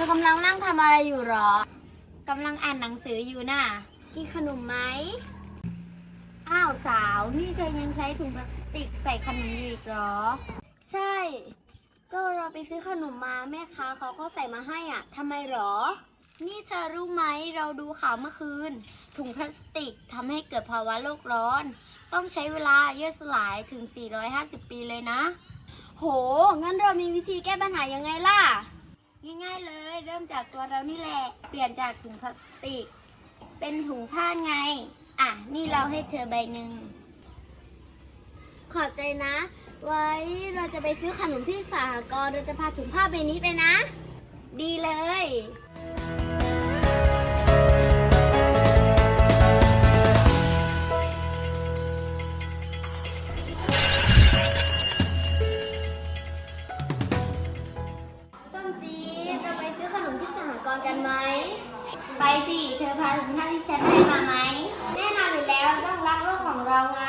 อกำลังนั่งทำอะไรอยู่หรอกำลังอ่านหนังสืออยู่น่ะ กินขนมไหม อ้าวสาว นี่เธอยังใช้ถุงพลาสติกใส่ขนมอยู่อีกเหรอ ใช่ ก็เราไปซื้อขนมมาแม่ค้าเขาก็ใส่มาให้อะทำไมหรอ นี่เธอรู้ไหมเราดูข่าวเมื่อคืน ถุงพลาสติกทำให้เกิดภาวะโลกร้อน ต้องใช้เวลาย่อยสลายถึง 450 ปีเลยนะ โห งั้นเรามีวิธีแก้ปัญหายังไงล่ะ ง่ายๆเลย เริ่มจากตัวเรานี่แหละ เปลี่ยนจากถุงพลาสติก เป็นถุงผ้าไง อะ นี่เราให้เธอใบหนึ่ง ขอบใจนะ ไว้เราจะไปซื้อขนมที่สหกรณ์เราจะพาถุงผ้าใบนี้ไปนะ ดีเลย ที่สหกรณ์กันไหม ไปสิ เธอพาถุงผ้าที่ฉันให้มาไหม แน่นอนอยู่แล้วต้องรักโลกของเราไง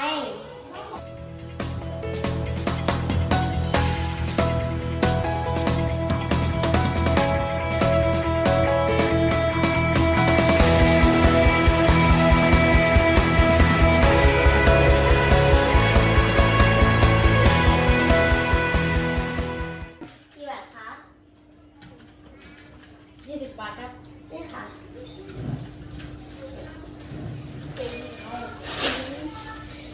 ยี่สิบบาทครับนี่ค่ะ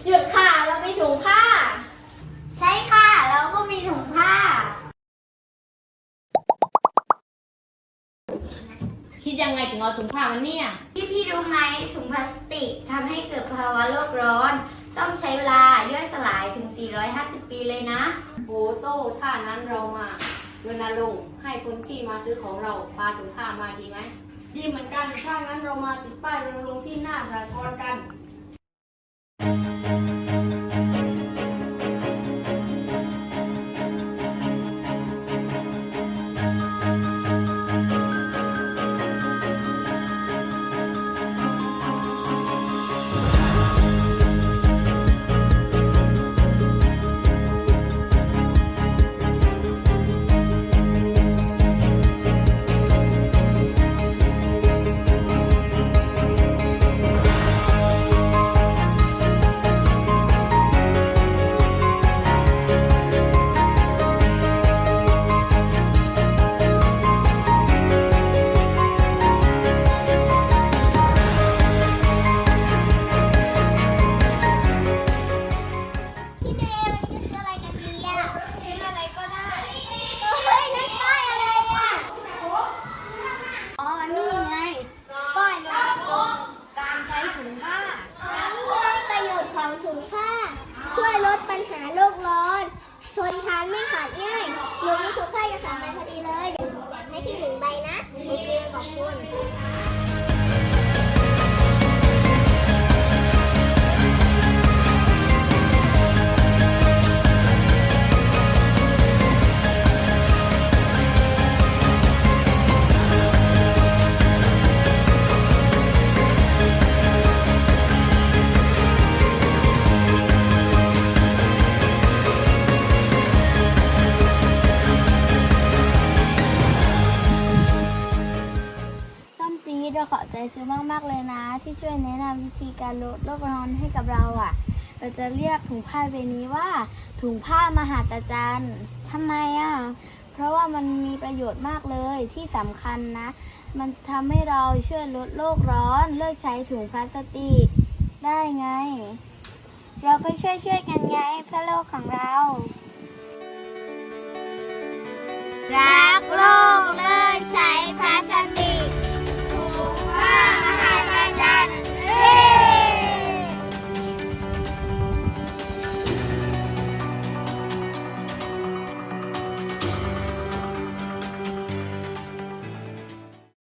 หยุดค่ะ เรามีถุงผ้า ใช่ค่ะ เราก็มีถุงผ้า คิดยังไงถึงเอาถุงผ้ามันเนี่ย พี่พี่รู้ไหมถุงพลาสติกทำให้เกิดภาวะโลกร้อน ต้องใช้เวลาย่อยสลายถึง 450 ปีเลยนะ โอ้โต้ถ้านั้นเรามา เวลาลงค์ให้คนที่มาซื้อของเราพาถุงผ้ามาดีไหมดีเหมือนกันถ้างั้นเรามาติดป้ายรณรงค์ที่หน้าสากรกันาโลกร้อน ทนทานไม่ขาดง่ายหนูมีถุงผ้าจะสองใบพอดีเลยเดี๋ยวแบ่งให้พี่หนึ่งใบนะ โอเค ขอบคุณ ส้มจี๊ดเราขอบใจซื้อมากๆเลยนะ ที่ช่วยแนะนำวิธีการลดโลกร้อนให้กับเราอะ เราจะเรียกถุงผ้าใบนี้ว่า ถุงผ้ามหาศจรรย์ทำไมอะ เพราะว่ามันมีประโยชน์มากเลยที่สำคัญนะ มันทำให้เราช่วยลดโลกร้อนเลิกใช้ถุงพลาสติก ได้ไง เราก็ช่วยช่วยกันไงเพื่อโลกของเรา รัก